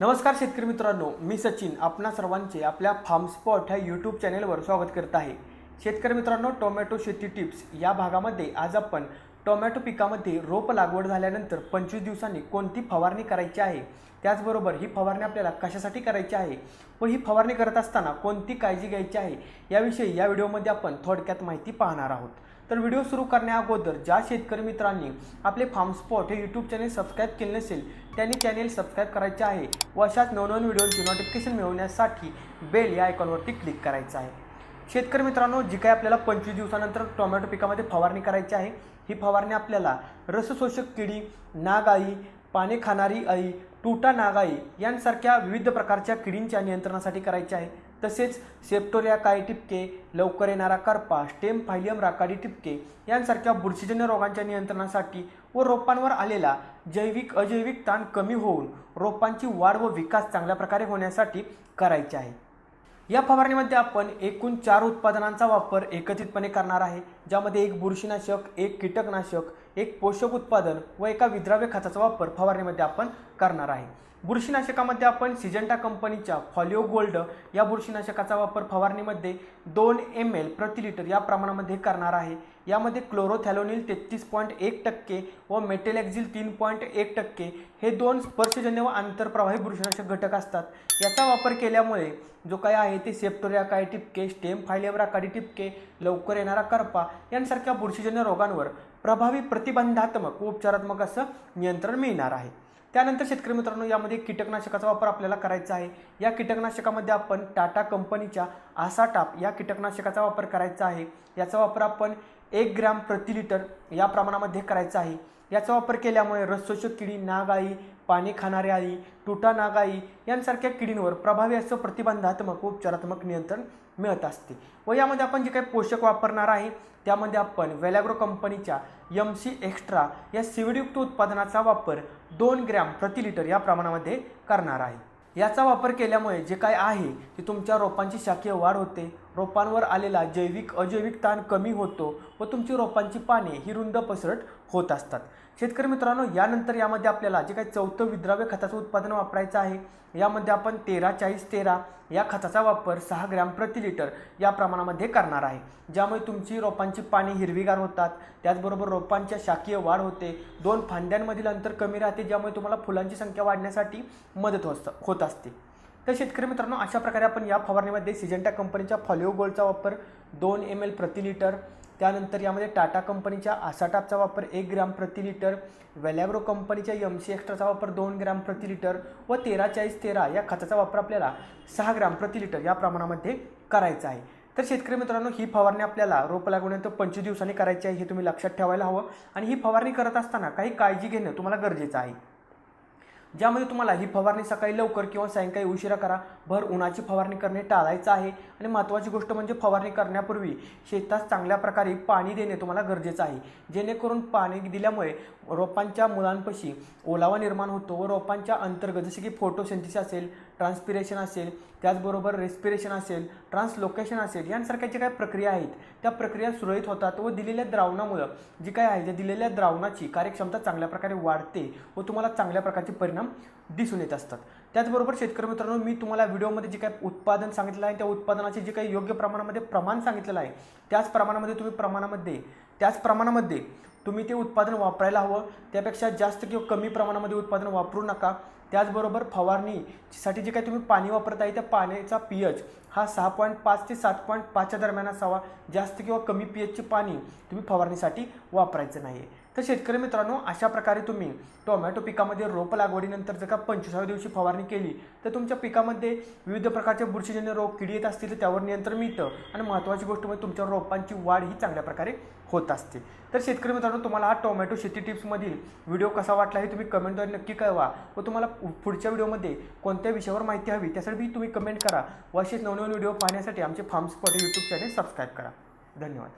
नमस्कार शेतकरी मित्रांनो मी सचिन आपणा सर्वांचे आपल्या फार्मस्पॉट ह्या यूट्यूब चॅनेलवर स्वागत करत आहे. शेतकरी मित्रांनो टोमॅटो शेती टिप्स या भागामध्ये आज आपण टोमॅटो पिकामध्ये रोप लागवड झाल्यानंतर पंचवीस दिवसांनी कोणती फवारणी करायची आहे? त्याचबरोबर ही फवारणी आपल्याला कशासाठी करायची आहे? व ही फवारणी करत असताना कोणती काळजी घ्यायची आहे? याविषयी या व्हिडिओमध्ये आपण थोडक्यात माहिती पाहणार आहोत. तर व्हिडिओ सुरू करण्या अगोदर ज्या शेतकरी मित्रांनी आपले फार्म स्पॉट हे यूट्यूब चॅनेल सबस्क्राईब केले नसेल त्यांनी चॅनेल सबस्क्राईब करायचे आहे व अशाच नवनवीन व्हिडिओची नोटिफिकेशन मिळवण्यासाठी बेल या आयकॉनवरती क्लिक करायचं आहे. शेतकरी मित्रांनो जी काही आपल्याला पंचवीस दिवसानंतर टोमॅटो पिकामध्ये फवारणी करायची आहे ही फवारणी आपल्याला रसशोषक किडी नागाई पाने खाणारी अळी टुटा नागाई यांसारख्या विविध प्रकारच्या किडींच्या नियंत्रणासाठी करायची आहे. तसेच सेप्टोरिया काय टिपके लवकर येणारा करपा स्टेम फायलियम राकाडी टिपके यांसारख्या बुरशीजन्य रोगांच्या नियंत्रणासाठी व रोपांवर आलेला जैविक अजैविक ताण कमी होऊन रोपांची वाढ व विकास चांगल्या प्रकारे होण्यासाठी करायचे आहे. या फवारणीमध्ये आपण एकूण चार उत्पादनांचा वापर एकत्रितपणे करणार आहे ज्यामध्ये एक बुरशीनाशक एक कीटकनाशक एक पोषक उत्पादन व एका विद्राव्य खताचा वापर फवारणीमध्ये आपण करणार आहे. बुरशीनाशकामध्ये आपण सिजंटा कंपनीच्या फॉलिओ गोल्ड या बुरशीनाशकाचा वापर फवारणीमध्ये दोन एम एल प्रति लिटर या प्रमाणामध्ये करणार आहे. यामध्ये क्लोरोथॅलोनिल तेहतीस पॉईंट एक टक्के व मेटेलॅक्झिल तीन पॉईंट एक टक्के हे दोन स्पर्शजन्य व आंतरप्रवाही बुरशीनाशक घटक असतात. याचा वापर केल्यामुळे जो काय आहे ते सेप्टोरिया काय टिपके स्टेम फायलेवरा काडी टिपके लवकर येणारा करपा यांसारख्या बुरशीजन्य रोगांवर प्रभावी प्रतिबंधात्मक व उपचारात्मक असं नियंत्रण मिळणार आहे. त्यानंतर शेतकरी मित्रांनो यामध्ये कीटकनाशकाचा वापर आपल्याला करायचा आहे. या कीटकनाशकामध्ये आपण टाटा कंपनीच्या आसाटाप या कीटकनाशकाचा वापर करायचा आहे. याचा वापर आपण एक ग्रॅम प्रति लिटर या प्रमाणामध्ये करायचा आहे. याचा वापर केल्यामुळे रसशोषक किडी नागाई पाणी खाणारी आई टुटा नागाई यांसारख्या किडींवर प्रभावी असं प्रतिबंधात्मक व उपचारात्मक नियंत्रण मिळत असते. व यामध्ये आपण जे काही पोषक वापरणार आहे त्यामध्ये आपण वेलॅग्रो कंपनीच्या यम सी एक्स्ट्रा या सिविडयुक्त उत्पादनाचा वापर दोन ग्रॅम प्रति लिटर या प्रमाणामध्ये करणार आहे. याचा वापर केल्यामुळे जे काय आहे ते तुमच्या रोपांची शाखीय वाढ होते. रोपांवर आलेला जैविक अजैविक ताण कमी होतो व तुमची रोपांची पाने ही रुंद पसरट होत असतात. शेतकरी मित्रांनो यानंतर यामध्ये आपल्याला जे काही चौथं विद्राव्य खताचं उत्पादन वापरायचं आहे यामध्ये आपण तेरा चाळीस तेरा या खताचा वापर सहा ग्रॅम प्रति लिटर या प्रमाणामध्ये करणार आहे. ज्यामुळे तुमची रोपांची पाने हिरवीगार होतात त्याचबरोबर रोपांच्या शाकीय वाढ होते दोन फांद्यांमधील अंतर कमी राहते ज्यामुळे तुम्हाला फुलांची संख्या वाढण्यासाठी मदत होत होत असते. तर शेतकरी मित्रांनो अशा प्रकारे आपण या फवारणीमध्ये सिजेंटा कंपनीच्या फॉलिओ गोल्डचा वापर दोन एम एल प्रति लिटर त्यानंतर यामध्ये टाटा कंपनीच्या आसाटापचा वापर एक ग्रॅम प्रति लिटर वेलॅग्रो कंपनीच्या एम सी एक्स्ट्राचा वापर दोन ग्रॅम प्रति लिटर व तेरा चाळीस तेरा या खताचा वापर आपल्याला सहा ग्रॅम प्रति लिटर या प्रमाणामध्ये करायचा आहे. तर शेतकरी मित्रांनो ही फवारणी आपल्याला रोप लागवण्यानंतर पंचवीस दिवसांनी करायची आहे हे तुम्ही लक्षात ठेवायला हवं. आणि ही फवारणी करत असताना काही काळजी घेणं तुम्हाला गरजेचं आहे. ज्यामध्ये तुम्हाला ही फवारणी सकाळी लवकर किंवा सायंकाळी उशिरा करा. भर उन्हाची फवारणी करणे टाळायचं आहे. आणि महत्त्वाची गोष्ट म्हणजे फवारणी करण्यापूर्वी शेतात चांगल्या प्रकारे पाणी देणे तुम्हाला गरजेचं आहे. जेणेकरून पाणी दिल्यामुळे रोपांच्या मुलांपाशी ओलावा निर्माण होतो व रोपांच्या अंतर्गत जसे की फोटोसेंथिस असेल ट्रान्सपिरेशन असेल त्याचबरोबर रेस्पिरेशन असेल ट्रान्सलोकेशन असेल यांसारख्या ज्या काही प्रक्रिया आहेत. त्या प्रक्रिया सुरळीत होतात व दिलेल्या द्रावणामुळं जी काय आहे त्या दिलेल्या द्रावणाची कार्यक्षमता चांगल्या प्रकारे वाढते व तुम्हाला चांगल्या प्रकारचे परिणाम दिसून येत असतात. त्याचबरोबर शेतकरी मित्रांनो मी तुम्हाला व्हिडिओमध्ये जे काही उत्पादन सांगितलं आहे त्या उत्पादनाचे जे काही योग्य प्रमाणामध्ये प्रमाण सांगितलेलं आहे त्याच प्रमाणामध्ये तुम्ही प्रमाणामध्ये त्याच प्रमाणामध्ये तुम्ही ते उत्पादन वापरायला हवं. त्यापेक्षा जास्त किंवा कमी प्रमाणामध्ये उत्पादन वापरू नका. त्याचबरोबर फवारणीसाठी जे काही तुम्ही पाणी वापरत आहे त्या पाण्याचा पी एच हा सहा पॉईंट पाच ते सात पॉईंट पाचच्या दरम्यान असावा. जास्त किंवा कमी पी एचचे पाणी तुम्ही फवारणीसाठी वापरायचं नाही आहे तर शेतकरी मित्रांनो अशा प्रकारे तुम्ही टोमॅटो पिकामध्ये रोप लागवडीनंतर जर का पंचवीसाव्या दिवशी फवारणी केली तर तुमच्या पिकामध्ये विविध प्रकारचे बुरशीजन्य रोग किडी येत असतील तर त्यावर नियंत्रण मिळतं. आणि महत्त्वाची गोष्ट म्हणजे तुमच्या रोपांची वाढ ही चांगल्या प्रकारे होत असते. तर शेतकरी मित्रांनो तुम्हाला हा टोमॅटो शेती टिप्समधील व्हिडिओ कसा वाटला हे तुम्ही कमेंटद्वारे नक्की कळवा व तुम्हाला पुढच्या व्हिडिओमध्ये कोणत्या विषयावर माहिती हवी त्यासाठी तुम्ही कमेंट करा व असेच नवनवीन व्हिडिओ पाहण्यासाठी आमचे farm spot YouTube channel subscribe करा. धन्यवाद.